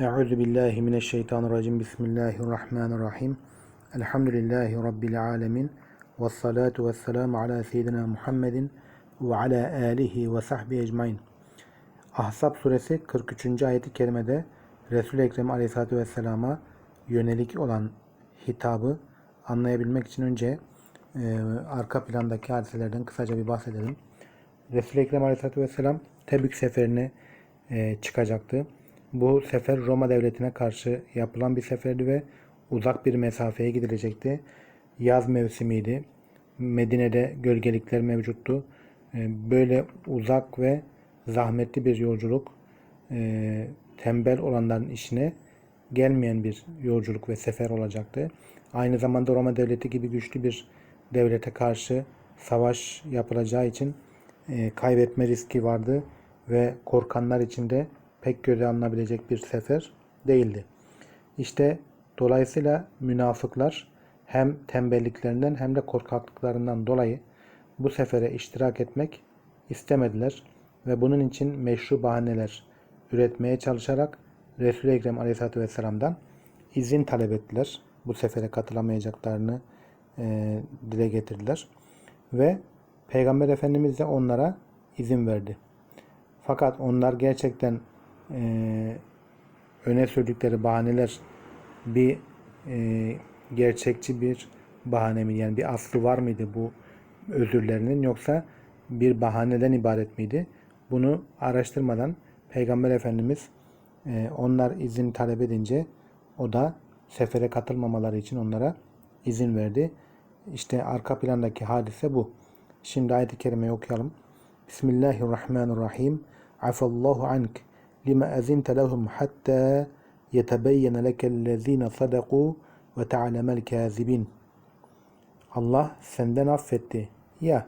Euzu billahi mineşşeytanirracim. Bismillahirrahmanirrahim. Elhamdülillahi rabbil alamin. Ves salatu vesselamu ala seyyidina Muhammedin ve ala alihi ve sahbihi ecmaîn. Ahzab suresi 43. ayeti kerimede Resul-i Ekrem aleyhissalatu vesselama yönelik olan hitabı anlayabilmek için önce e, arka plandaki hadiselerden kısaca bir bahsedelim. Resul-i Ekrem aleyhissalatu vesselam Tebük seferine e, çıkacaktı. Bu sefer Roma devletine karşı yapılan bir seferdi ve uzak bir mesafeye gidilecekti. Yaz mevsimiydi. Medine'de gölgelikler mevcuttu. E, Böyle uzak ve zahmetli bir yolculuk e, tembel olanların işine gelmeyen bir yolculuk ve sefer olacaktı. Aynı zamanda Roma devleti gibi güçlü bir devlete karşı savaş yapılacağı için e, kaybetme riski vardı ve korkanlar için de pek göze alınabilecek bir sefer değildi. İşte dolayısıyla münafıklar hem tembelliklerinden hem de korkaklıklarından dolayı bu sefere iştirak etmek istemediler ve bunun için meşru bahaneler üretmeye çalışarak Resul-i Ekrem Aleyhisselatü Vesselam'dan izin talep ettiler. Bu sefere katılamayacaklarını e, dile getirdiler. Ve Peygamber Efendimiz de onlara izin verdi. Fakat onlar gerçekten e, öne sürdükleri bahaneler bir e, gerçekçi bir bahane mi? Yani bir aslı var mıydı bu özürlerinin yoksa bir bahaneden ibaret miydi? Bunu araştırmadan Peygamber Efendimiz e, onlar izin talep edince o da sefere katılmamaları için onlara izin verdi. İşte arka plandaki hadise bu. Şimdi ayet-i kerimeyi okuyalım. Bismillahirrahmanirrahim. Afallahu ank lima azinte lehum hatta yetebeyyene lekellezine sadaku ve ta'lemel kazibin. Allah senden affetti. Ya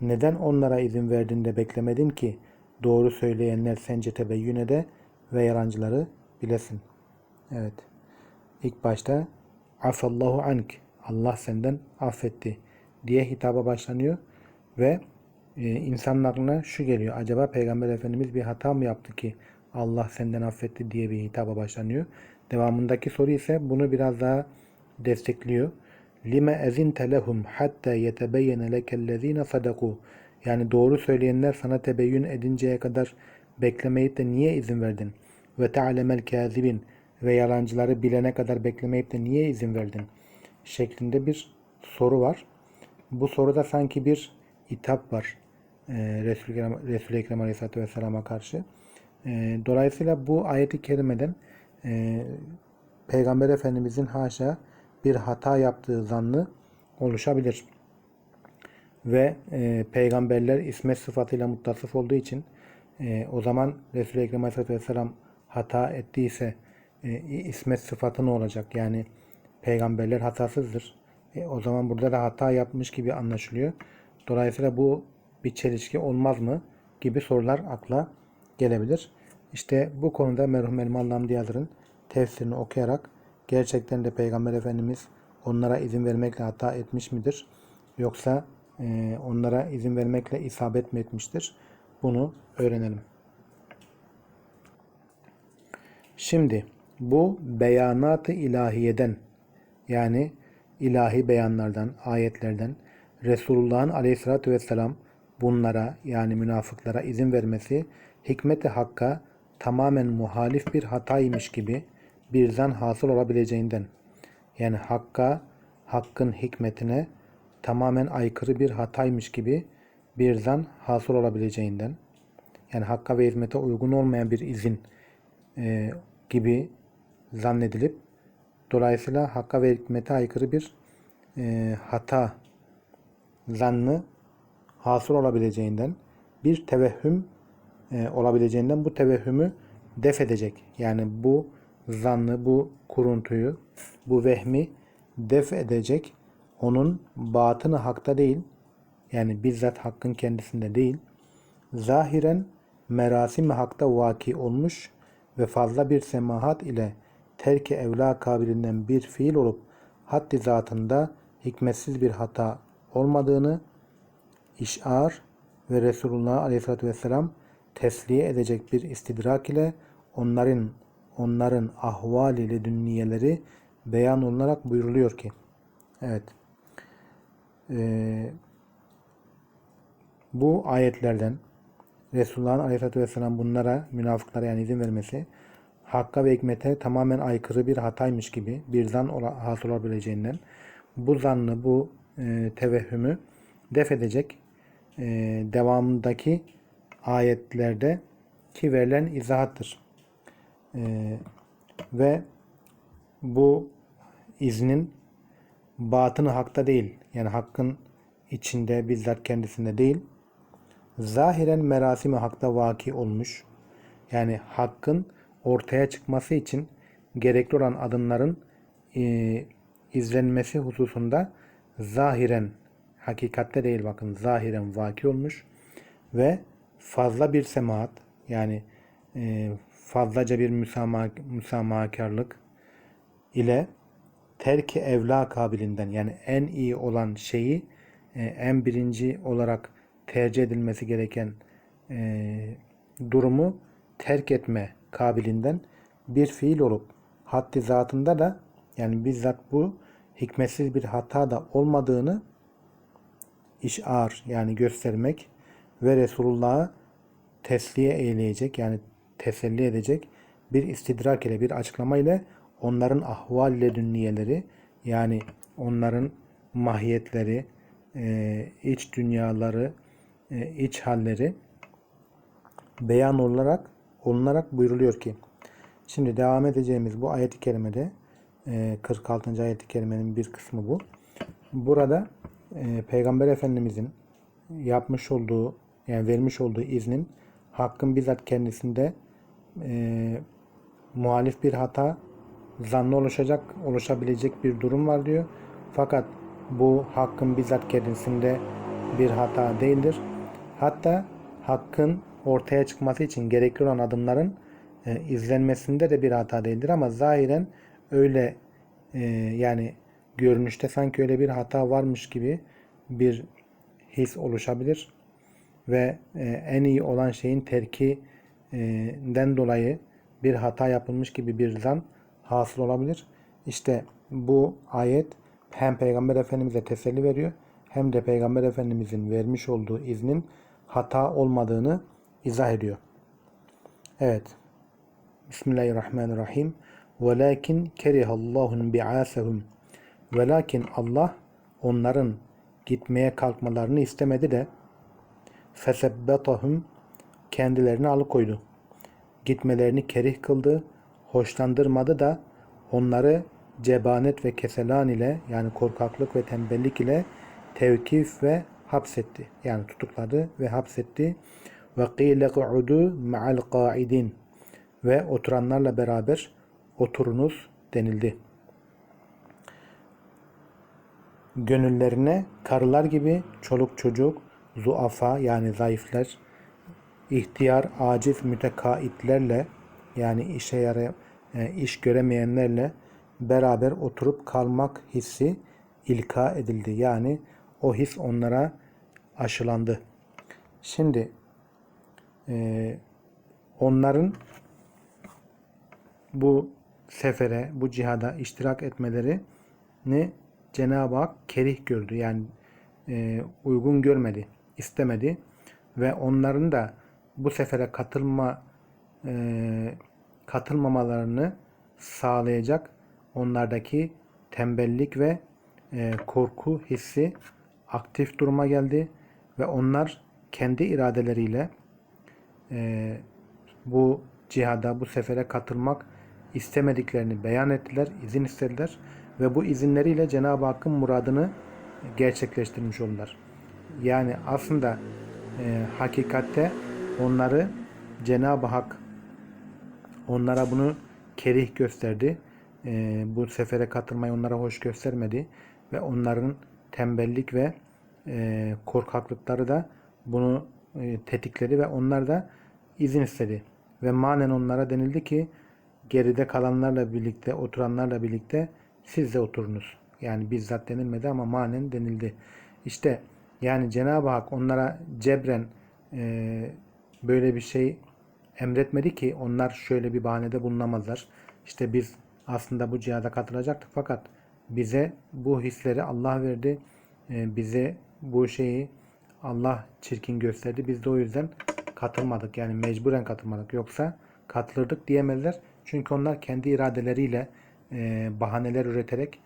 neden onlara izin verdin de beklemedin ki doğru söyleyenler sence tebeyyün ede ve yalancıları bilesin. Evet. İlk başta afallahu ank. Allah senden affetti diye hitaba başlanıyor ve e, insanın aklına şu geliyor. Acaba Peygamber Efendimiz bir hata mı yaptı ki Allah senden affetti diye bir hitaba başlanıyor. Devamındaki soru ise bunu biraz daha destekliyor. Lime ezinte lehum hatta yetebeyyene lekellezine sadaku. Yani doğru söyleyenler sana tebeyyün edinceye kadar beklemeyip de niye izin verdin? Ve te'alemel kazibin ve yalancıları bilene kadar beklemeyip de niye izin verdin? Şeklinde bir soru var. Bu soruda sanki bir itap var. Resul-i Ekrem, Resul Aleyhisselatü Vesselam'a karşı. E, dolayısıyla bu ayeti kerimeden e, Peygamber Efendimizin haşa bir hata yaptığı zannı oluşabilir. Ve e, peygamberler ismet sıfatıyla muttasıf olduğu için e, o zaman Resul-i Ekrem Aleyhisselatü Vesselam hata ettiyse e, ismet sıfatı ne olacak? Yani peygamberler hatasızdır. E, o zaman burada da hata yapmış gibi anlaşılıyor. Dolayısıyla bu bir çelişki olmaz mı gibi sorular akla gelebilir. İşte bu konuda merhum Elmalı Hamdi Yazır'ın tefsirini okuyarak gerçekten de Peygamber Efendimiz onlara izin vermekle hata etmiş midir? Yoksa e, onlara izin vermekle isabet mi etmiştir? Bunu öğrenelim. Şimdi bu beyanat-ı ilahiyeden yani ilahi beyanlardan, ayetlerden Resulullah'ın aleyhissalatü vesselam bunlara yani münafıklara izin vermesi hikmet-i hakka tamamen muhalif bir hataymış gibi bir zan hasıl olabileceğinden yani hakka, hakkın hikmetine tamamen aykırı bir hataymış gibi bir zan hasıl olabileceğinden yani hakka ve hizmete uygun olmayan bir izin e, gibi zannedilip dolayısıyla hakka ve hikmete aykırı bir e, hata zannı hasıl olabileceğinden bir tevehhüm e, olabileceğinden bu tevehhümü def edecek. Yani bu zannı, bu kuruntuyu, bu vehmi def edecek. Onun batını hakta değil, yani bizzat hakkın kendisinde değil, zahiren merasim hakta vaki olmuş ve fazla bir semahat ile terki evla kabilinden bir fiil olup haddi zatında hikmetsiz bir hata olmadığını işar ve Resulullah Aleyhisselatü Vesselam tesliye edecek bir istidrak ile onların onların ahval ile dünniyeleri beyan olunarak buyuruluyor ki evet Ee, bu ayetlerden Resulullah'ın aleyhissalatü vesselam bunlara münafıklara yani izin vermesi hakka ve hikmete tamamen aykırı bir hataymış gibi bir zan hasıl olabileceğinden bu zannı, bu e, tevehhümü def edecek e, devamındaki ayetlerde ki verilen izahattır. E, ve bu iznin batını hakta değil, yani hakkın içinde bizzat kendisinde değil, zahiren merasimi hakta vaki olmuş. Yani hakkın ortaya çıkması için gerekli olan adımların e, izlenmesi hususunda zahiren hakikatte değil bakın zahiren vaki olmuş ve fazla bir semaat yani e, fazlaca bir müsamaha, müsamahakarlık ile terki evla kabilinden yani en iyi olan şeyi e, en birinci olarak tercih edilmesi gereken e, durumu terk etme kabilinden bir fiil olup haddi zatında da yani bizzat bu hikmetsiz bir hata da olmadığını işar yani göstermek ve Resulullah'ı tesliye eyleyecek yani teselli edecek bir istidrak ile bir açıklama ile onların ahval ile dünniyeleri yani onların mahiyetleri, e, iç dünyaları, e, iç halleri beyan olarak olunarak buyuruluyor ki şimdi devam edeceğimiz bu ayet-i kerimede e, 46. ayet-i kerimenin bir kısmı bu. Burada e, Peygamber Efendimizin yapmış olduğu yani vermiş olduğu iznin hakkın bizzat kendisinde e, muhalif bir hata zanlı oluşacak, oluşabilecek bir durum var diyor. Fakat bu hakkın bizzat kendisinde bir hata değildir. Hatta hakkın ortaya çıkması için gerekli olan adımların e, izlenmesinde de bir hata değildir ama zahiren öyle e, yani görünüşte sanki öyle bir hata varmış gibi bir his oluşabilir ve e, en iyi olan şeyin terkinden dolayı bir hata yapılmış gibi bir zan hasıl olabilir. İşte bu ayet hem Peygamber Efendimiz'e teselli veriyor hem de Peygamber Efendimiz'in vermiş olduğu iznin hata olmadığını izah ediyor. Evet. Bismillahirrahmanirrahim. Velakin kerihallahun bi'asehum. Velakin Allah onların gitmeye kalkmalarını istemedi de fesebbetahum kendilerini alıkoydu. Gitmelerini kerih kıldı, hoşlandırmadı da onları cebanet ve keselan ile yani korkaklık ve tembellik ile tevkif ve hapsetti. Yani tutukladı ve hapsetti. Ve qîle q'udu ma'al qa'idin ve oturanlarla beraber oturunuz denildi. Gönüllerine karılar gibi çoluk çocuk, zuafa yani zayıflar, ihtiyar, aciz mütekaitlerle yani işe yara, e, iş göremeyenlerle beraber oturup kalmak hissi ilka edildi. Yani o his onlara aşılandı. Şimdi e, onların bu sefere, bu cihada iştirak etmelerini Cenab-ı Hak kerih gördü. Yani e, uygun görmedi, istemedi ve onların da bu sefere katılma e, katılmamalarını sağlayacak onlardaki tembellik ve e, korku hissi aktif duruma geldi ve onlar kendi iradeleriyle e, bu cihada, bu sefere katılmak istemediklerini beyan ettiler, izin istediler ve bu izinleriyle Cenab-ı Hakk'ın muradını gerçekleştirmiş oldular. Yani aslında e, hakikatte onları Cenab-ı Hak onlara bunu kerih gösterdi. E, bu sefere katılmayı onlara hoş göstermedi ve onların tembellik ve e, korkaklıkları da bunu e, tetikledi ve onlar da izin istedi. Ve manen onlara denildi ki geride kalanlarla birlikte, oturanlarla birlikte siz de oturunuz. Yani bizzat denilmedi ama manen denildi. İşte yani Cenab-ı Hak onlara cebren e, böyle bir şey emretmedi ki onlar şöyle bir bahanede bulunamazlar. İşte biz aslında bu cihada katılacaktık fakat bize bu hisleri Allah verdi. Ee, bize bu şeyi Allah çirkin gösterdi. Biz de o yüzden katılmadık. Yani mecburen katılmadık. Yoksa katılırdık diyemezler. Çünkü onlar kendi iradeleriyle e, bahaneler üreterek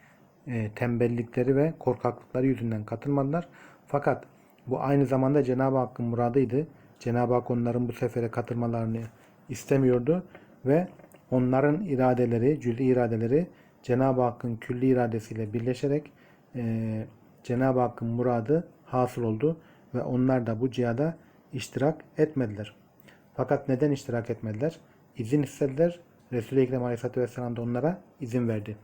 e, tembellikleri ve korkaklıkları yüzünden katılmadılar. Fakat bu aynı zamanda Cenab-ı Hakk'ın muradıydı. Cenab-ı Hak onların bu sefere katılmalarını istemiyordu ve onların iradeleri, cüz'i iradeleri Cenab-ı Hakk'ın külli iradesiyle birleşerek e, Cenab-ı Hakk'ın muradı hasıl oldu ve onlar da bu cihada iştirak etmediler. Fakat neden iştirak etmediler? İzin istediler. Resul-i Ekrem Aleyhisselatü Vesselam da onlara izin verdi.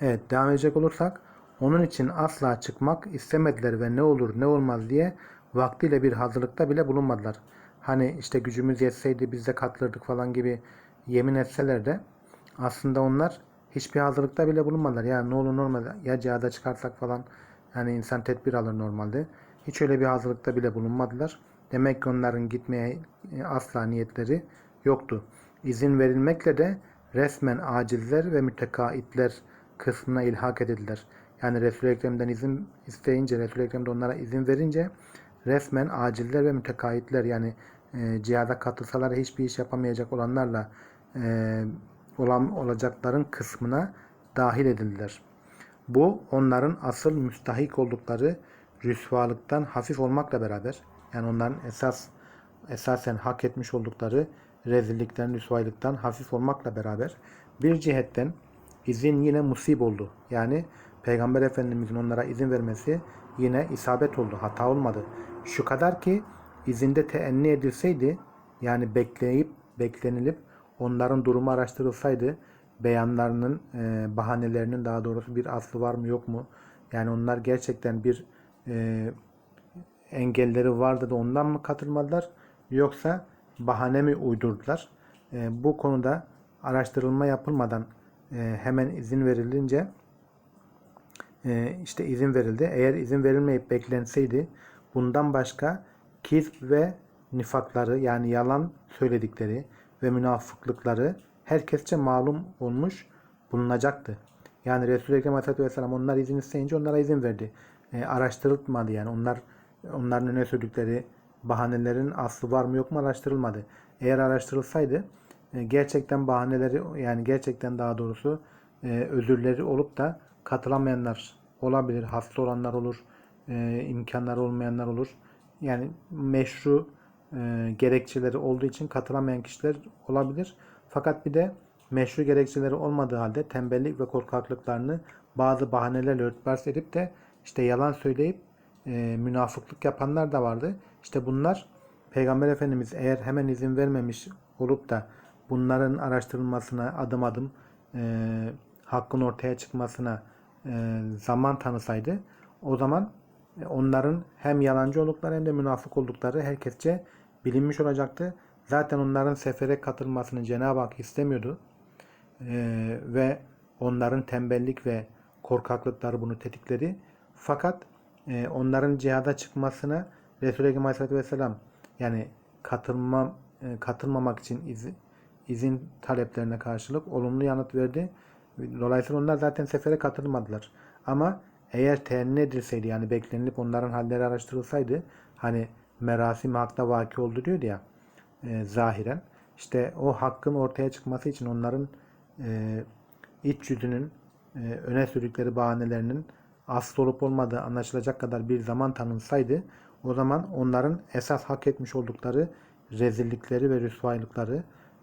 Evet devam edecek olursak onun için asla çıkmak istemediler ve ne olur ne olmaz diye vaktiyle bir hazırlıkta bile bulunmadılar. Hani işte gücümüz yetseydi biz de katılırdık falan gibi yemin etseler de aslında onlar hiçbir hazırlıkta bile bulunmadılar. Ya ne olur normal ya cihada çıkarsak falan yani insan tedbir alır normalde. Hiç öyle bir hazırlıkta bile bulunmadılar. Demek ki onların gitmeye e, asla niyetleri yoktu. İzin verilmekle de resmen acizler ve mütekaitler kısmına ilhak edildiler. Yani Resul-i Ekrem'den izin isteyince, Resul-i Ekrem de onlara izin verince resmen aciller ve mütekaitler yani e, cihada katılsalar hiçbir iş yapamayacak olanlarla e, olan olacakların kısmına dahil edildiler. Bu onların asıl müstahik oldukları rüsvalıktan hafif olmakla beraber yani onların esas esasen hak etmiş oldukları rezillikten, rüsvaylıktan hafif olmakla beraber bir cihetten izin yine musib oldu. Yani Peygamber Efendimizin onlara izin vermesi yine isabet oldu. Hata olmadı. Şu kadar ki izinde teenni edilseydi yani bekleyip beklenilip onların durumu araştırılsaydı beyanlarının e, bahanelerinin daha doğrusu bir aslı var mı yok mu? Yani onlar gerçekten bir e, engelleri vardı da ondan mı katılmadılar yoksa bahane mi uydurdular? E, bu konuda araştırılma yapılmadan e, hemen izin verilince e, işte izin verildi. Eğer izin verilmeyip beklenseydi bundan başka kizb ve nifakları yani yalan söyledikleri ve münafıklıkları herkesçe malum olmuş bulunacaktı. Yani Resul-i Ekrem Aleyhisselatü Vesselam onlar izin isteyince onlara izin verdi. E, araştırılmadı yani onlar onların öne sürdükleri bahanelerin aslı var mı yok mu araştırılmadı. Eğer araştırılsaydı e, gerçekten bahaneleri yani gerçekten daha doğrusu e, özürleri olup da katılamayanlar olabilir. Hasta olanlar olur. E, imkanları olmayanlar olur. Yani meşru e, gerekçeleri olduğu için katılamayan kişiler olabilir. Fakat bir de meşru gerekçeleri olmadığı halde tembellik ve korkaklıklarını bazı bahanelerle örtbas edip de işte yalan söyleyip e, münafıklık yapanlar da vardı. İşte bunlar Peygamber Efendimiz eğer hemen izin vermemiş olup da bunların araştırılmasına adım adım e, hakkın ortaya çıkmasına e, zaman tanısaydı o zaman e, onların hem yalancı oldukları hem de münafık oldukları herkesçe bilinmiş olacaktı. Zaten onların sefere katılmasını Cenab-ı Hak istemiyordu. E, ve onların tembellik ve korkaklıkları bunu tetikledi. Fakat onların cihada çıkmasına Resulü Ekrem Aleyhisselatü Vesselam yani katılmam, katılmamak için izin, izin taleplerine karşılık olumlu yanıt verdi. Dolayısıyla onlar zaten sefere katılmadılar. Ama eğer temenni edilseydi yani beklenilip onların halleri araştırılsaydı hani merasim hakta vaki oldu diyordu ya e, zahiren. İşte o hakkın ortaya çıkması için onların e, iç yüzünün e, öne sürdükleri bahanelerinin asıl olup olmadığı anlaşılacak kadar bir zaman tanınsaydı o zaman onların esas hak etmiş oldukları rezillikleri ve rüsvaylıkları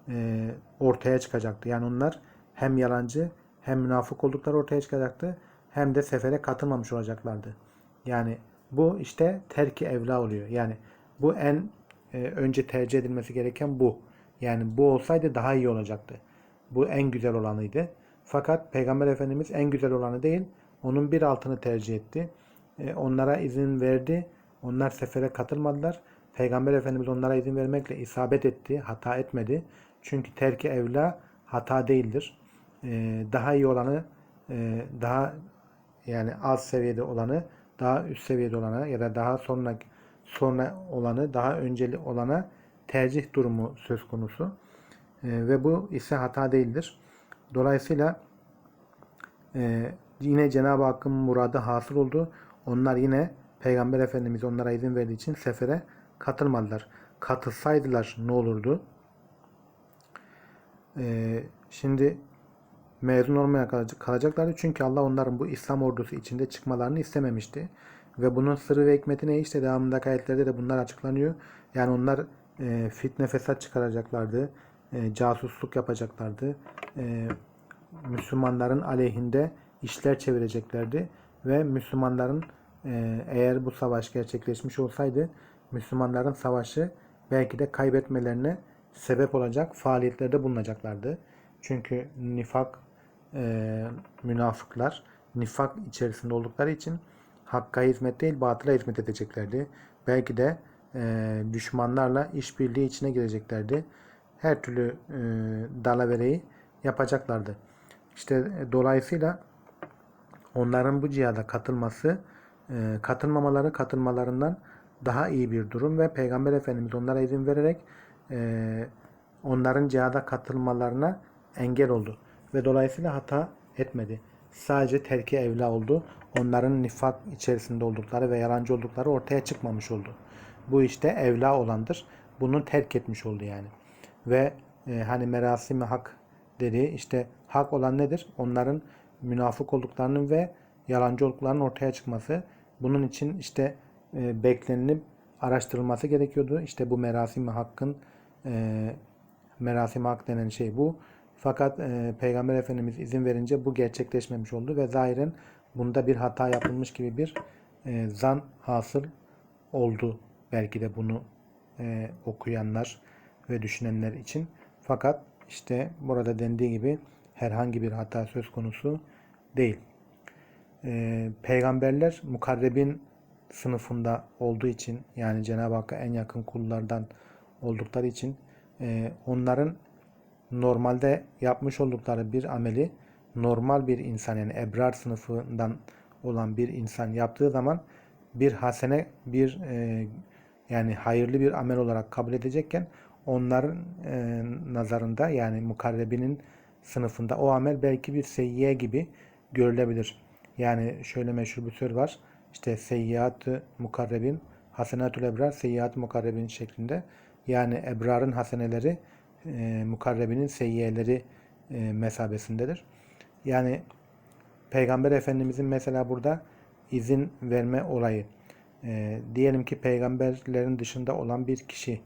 e, ortaya çıkacaktı. Yani onlar hem yalancı hem münafık oldukları ortaya çıkacaktı hem de sefere katılmamış olacaklardı. Yani bu işte terki evla oluyor. Yani bu en e, önce tercih edilmesi gereken bu. Yani bu olsaydı daha iyi olacaktı. Bu en güzel olanıydı. Fakat Peygamber Efendimiz en güzel olanı değil, onun bir altını tercih etti. E, onlara izin verdi. Onlar sefere katılmadılar. Peygamber Efendimiz onlara izin vermekle isabet etti, hata etmedi. Çünkü terki evla hata değildir. E, daha iyi olanı, e, daha yani az seviyede olanı, daha üst seviyede olana ya da daha sonra sonra olanı, daha önceli olana tercih durumu söz konusu. E, ve bu ise hata değildir. Dolayısıyla yine Cenab-ı Hakk'ın muradı hasıl oldu. Onlar yine Peygamber Efendimiz onlara izin verdiği için sefere katılmadılar. Katılsaydılar ne olurdu? E, şimdi mezun olmaya kalacak- kalacaklardı. Çünkü Allah onların bu İslam ordusu içinde çıkmalarını istememişti. Ve bunun sırrı ve hikmeti ne? İşte devamındaki ayetlerde de bunlar açıklanıyor. Yani onlar e, fitne fesat çıkaracaklardı. E, casusluk yapacaklardı. E, Müslümanların aleyhinde işler çevireceklerdi. Ve Müslümanların e, eğer bu savaş gerçekleşmiş olsaydı Müslümanların savaşı belki de kaybetmelerine sebep olacak faaliyetlerde bulunacaklardı. Çünkü nifak e, münafıklar nifak içerisinde oldukları için hakka hizmet değil batıla hizmet edeceklerdi. Belki de e, düşmanlarla işbirliği içine gireceklerdi. Her türlü e, dalavereyi yapacaklardı. İşte e, dolayısıyla onların bu cihada katılması e, katılmamaları katılmalarından daha iyi bir durum ve Peygamber Efendimiz onlara izin vererek e, onların cihada katılmalarına engel oldu. Ve dolayısıyla hata etmedi. Sadece terki evla oldu. Onların nifak içerisinde oldukları ve yalancı oldukları ortaya çıkmamış oldu. Bu işte evla olandır. Bunu terk etmiş oldu yani. Ve e, hani merasimi hak dediği işte hak olan nedir? Onların münafık olduklarının ve yalancı olduklarının ortaya çıkması. Bunun için işte e, beklenilip araştırılması gerekiyordu. İşte bu merasimi hakkın e, merasimi hak denen şey bu. Fakat e, Peygamber Efendimiz izin verince bu gerçekleşmemiş oldu ve zahiren bunda bir hata yapılmış gibi bir e, zan hasıl oldu. Belki de bunu e, okuyanlar ve düşünenler için. Fakat işte burada dendiği gibi herhangi bir hata söz konusu değil. E, peygamberler mukarrebin sınıfında olduğu için yani Cenab-ı Hakk'a en yakın kullardan oldukları için e, onların normalde yapmış oldukları bir ameli normal bir insan yani ebrar sınıfından olan bir insan yaptığı zaman bir hasene bir e, yani hayırlı bir amel olarak kabul edecekken onların e, nazarında yani mukarrebinin sınıfında o amel belki bir seyyiye gibi görülebilir. Yani şöyle meşhur bir söz var. İşte seyyiat-ı mukarrebin hasenatül ebrar seyyiat-ı mukarrebin şeklinde. Yani ebrarın haseneleri e, mukarrebinin seyyiyeleri e, mesabesindedir. Yani Peygamber Efendimizin mesela burada izin verme olayı. E, diyelim ki peygamberlerin dışında olan bir kişi,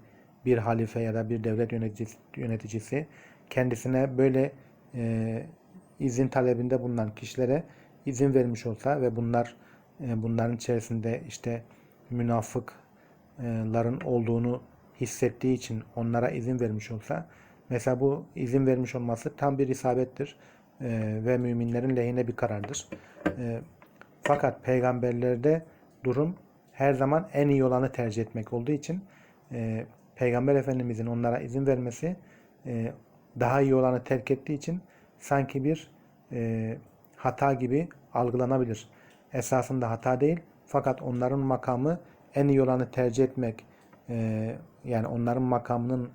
bir halife ya da bir devlet yöneticisi, yöneticisi kendisine böyle e, izin talebinde bulunan kişilere izin vermiş olsa ve bunlar e, bunların içerisinde işte münafıkların olduğunu hissettiği için onlara izin vermiş olsa mesela bu izin vermiş olması tam bir isabettir e, ve müminlerin lehine bir karardır. E, fakat peygamberlerde durum her zaman en iyi olanı tercih etmek olduğu için e, Peygamber Efendimizin onlara izin vermesi e, daha iyi olanı terk ettiği için sanki bir e, hata gibi algılanabilir. Esasında hata değil fakat onların makamı en iyi olanı tercih etmek e, yani onların makamının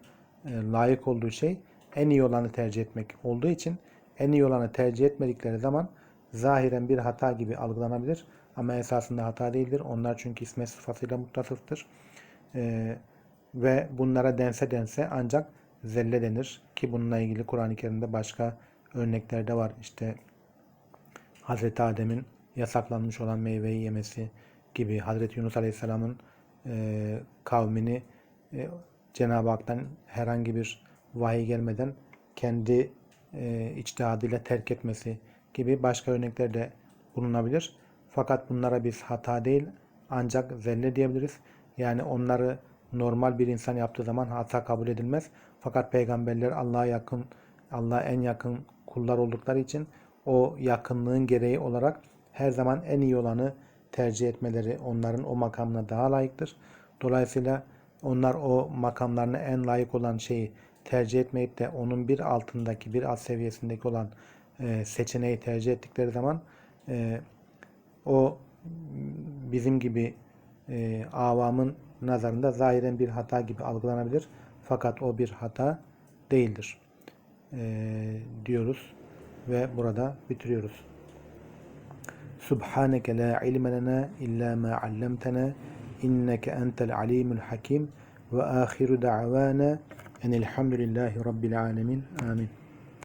e, layık olduğu şey en iyi olanı tercih etmek olduğu için en iyi olanı tercih etmedikleri zaman zahiren bir hata gibi algılanabilir ama esasında hata değildir. Onlar çünkü ismet sıfatıyla muttasıftır. E, ve bunlara dense dense ancak zelle denir ki bununla ilgili Kur'an-ı Kerim'de başka örnekler de var. İşte Hazreti Adem'in yasaklanmış olan meyveyi yemesi gibi Hazreti Yunus Aleyhisselam'ın e, kavmini e, Cenab-ı Hak'tan herhangi bir vahiy gelmeden kendi e, içtihadıyla terk etmesi gibi başka örnekler de bulunabilir. Fakat bunlara biz hata değil ancak zelle diyebiliriz. Yani onları normal bir insan yaptığı zaman hata kabul edilmez. Fakat peygamberler Allah'a yakın, Allah'a en yakın kullar oldukları için o yakınlığın gereği olarak her zaman en iyi olanı tercih etmeleri onların o makamına daha layıktır. Dolayısıyla onlar o makamlarına en layık olan şeyi tercih etmeyip de onun bir altındaki, bir alt seviyesindeki olan e, seçeneği tercih ettikleri zaman e, o bizim gibi e, avamın nazarında zahiren bir hata gibi algılanabilir. Fakat o bir hata değildir. Ee, diyoruz ve burada bitiriyoruz. Subhaneke la ilme lena illa ma allamtana إنك أنت العليم الحكيم. وآخر دعوانا أن الحمد لله رب العالمين. آمين.